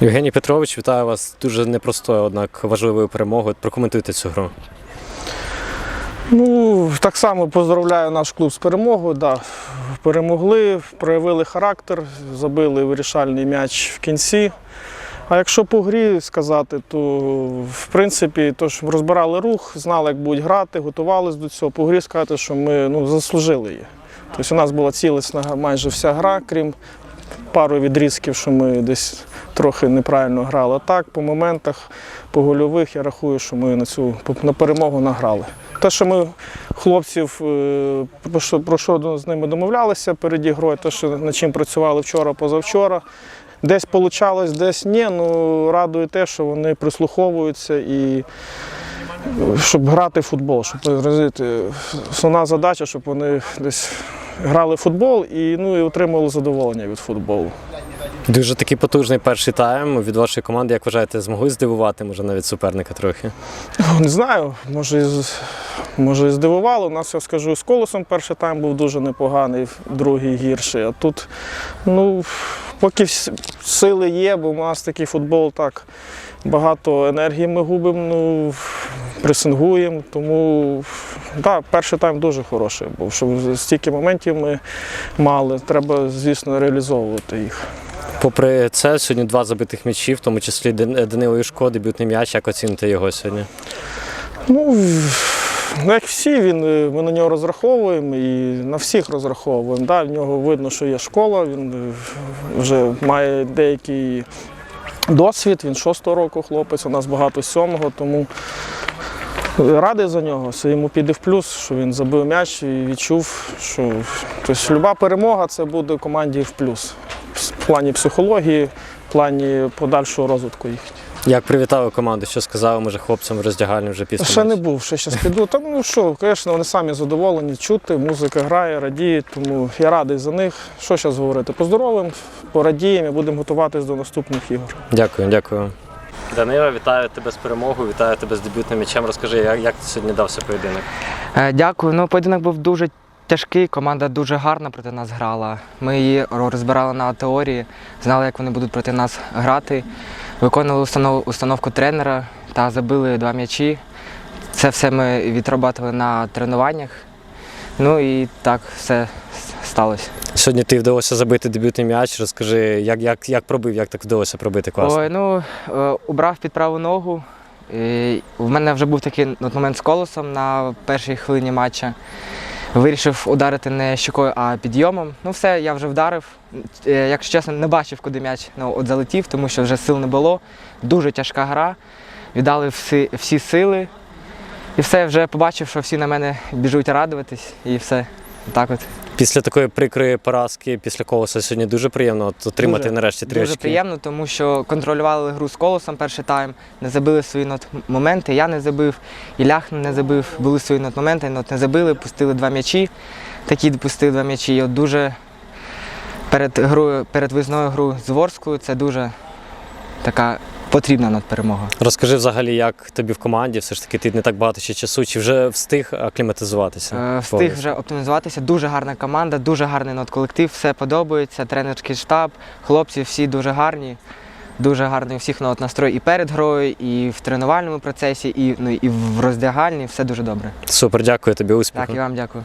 Євгеній Петрович, вітаю вас дуже непростою, однак важливою перемогою. Прокоментуйте цю гру. Ну, так само поздравляю наш клуб з перемогою. Да. Перемогли, проявили характер, забили вирішальний м'яч в кінці. А якщо по грі сказати, то в принципі то ж розбирали рух, знали, як будуть грати, готувалися до цього. По грі сказати, що ми ну, заслужили її. Тобто у нас була цілісна майже вся гра, крім пару відрізків, що ми десь трохи неправильно грали. Так, по моментах, по гольових, я рахую, що ми на цю на перемогу награли. Те, що ми хлопців е, про що, з ними домовлялися перед ігрою, те, що над чим працювали вчора, позавчора. Десь вийшло, десь ні. Ну радує те, що вони прислуховуються і щоб грати в футбол, щоб розвити. Основна задача, щоб вони десь грали в футбол і, ну, і отримували задоволення від футболу. Дуже такий потужний перший тайм від вашої команди. Як вважаєте, змогли здивувати, може, навіть суперника трохи? Не знаю, може, може і здивувало. У нас, я скажу, з колосом перший тайм був дуже непоганий, другий гірший. А тут, ну, поки сили є, бо у нас такий футбол так. Багато енергії ми губимо, ну, пресингуємо. Тому да, перший тайм дуже хороший був. Щоб стільки моментів ми мали, треба, звісно, реалізовувати їх. Попри це, сьогодні два забитих м'ячі, в тому числі Данило Юшко, дебютний м'яч. Як оціните його сьогодні? Ну, ну, як всі, він, е, ми на нього розраховуємо і на всіх розраховуємо. Да, в нього видно, що є школа, він е, вже має деякий досвід, він шостого року хлопець, у нас багато сьомого, тому радий за нього, що йому піде в плюс, що він забив м'яч і відчув, що тобто, люба перемога це буде команді в плюс. В плані психології, в плані подальшого розвитку їх. Як привітали команду? Що сказали, може, хлопцям в роздягальні вже після Ще не був, ще зараз піду. Та ну що, звісно, вони самі задоволені чути, музика грає, радіють, тому я радий за них. Що зараз говорити? Поздоровим, порадіємо і будемо готуватись до наступних ігор. Дякую, дякую. Данила, вітаю тебе з перемогою, вітаю тебе з дебютним м'ячем. Розкажи, як, як сьогодні дався поєдинок? Е, Дякую. Ну, поєдинок був дуже тяжкий. Команда дуже гарно проти нас грала. Ми її розбирали на теорії, знали, як вони будуть проти нас грати. Виконували установ- установку тренера та забили два м'ячі. Це все ми відрабатували на тренуваннях. Ну і так все сталося. Сьогодні ти вдалося забити дебютний м'яч. Розкажи, як, як, як пробив, як так вдалося пробити класно? Ой, ну, е, убрав під праву ногу. В мене вже був такий момент з колосом на першій хвилині матча. Вирішив ударити не щекою, а підйомом. Ну все, я вже вдарив. Е, Якщо чесно, не бачив, куди м'яч ну, от залетів, тому що вже сил не було. Дуже тяжка гра. Віддали всі, всі сили. І все, вже побачив, що всі на мене біжуть радуватись, і все. Так от. Після такої прикрої поразки, після колоса сьогодні дуже приємно от, отримати Дуже, нарешті три Дуже очки. приємно, тому що контролювали гру з колосом перший тайм, не забили свої моменти. Я не забив, Ілях не забив, були свої моменти, нот не забили, пустили два м'ячі. Такі допустили два м'ячі. І от дуже перед грою, перед визною гру з Ворською це дуже така потрібна нот перемога. Розкажи взагалі, як тобі в команді, все ж таки ти не так багато ще часу, чи вже встиг акліматизуватися? Е, Встиг вже оптимізуватися. Дуже гарна команда, дуже гарний нот колектив, все подобається. Тренерський штаб, хлопці всі дуже гарні. Дуже гарний у всіх нот настрой і перед грою, і в тренувальному процесі, і, ну, і в роздягальні. Все дуже добре. Супер, дякую тобі, успіху. Так, і вам дякую.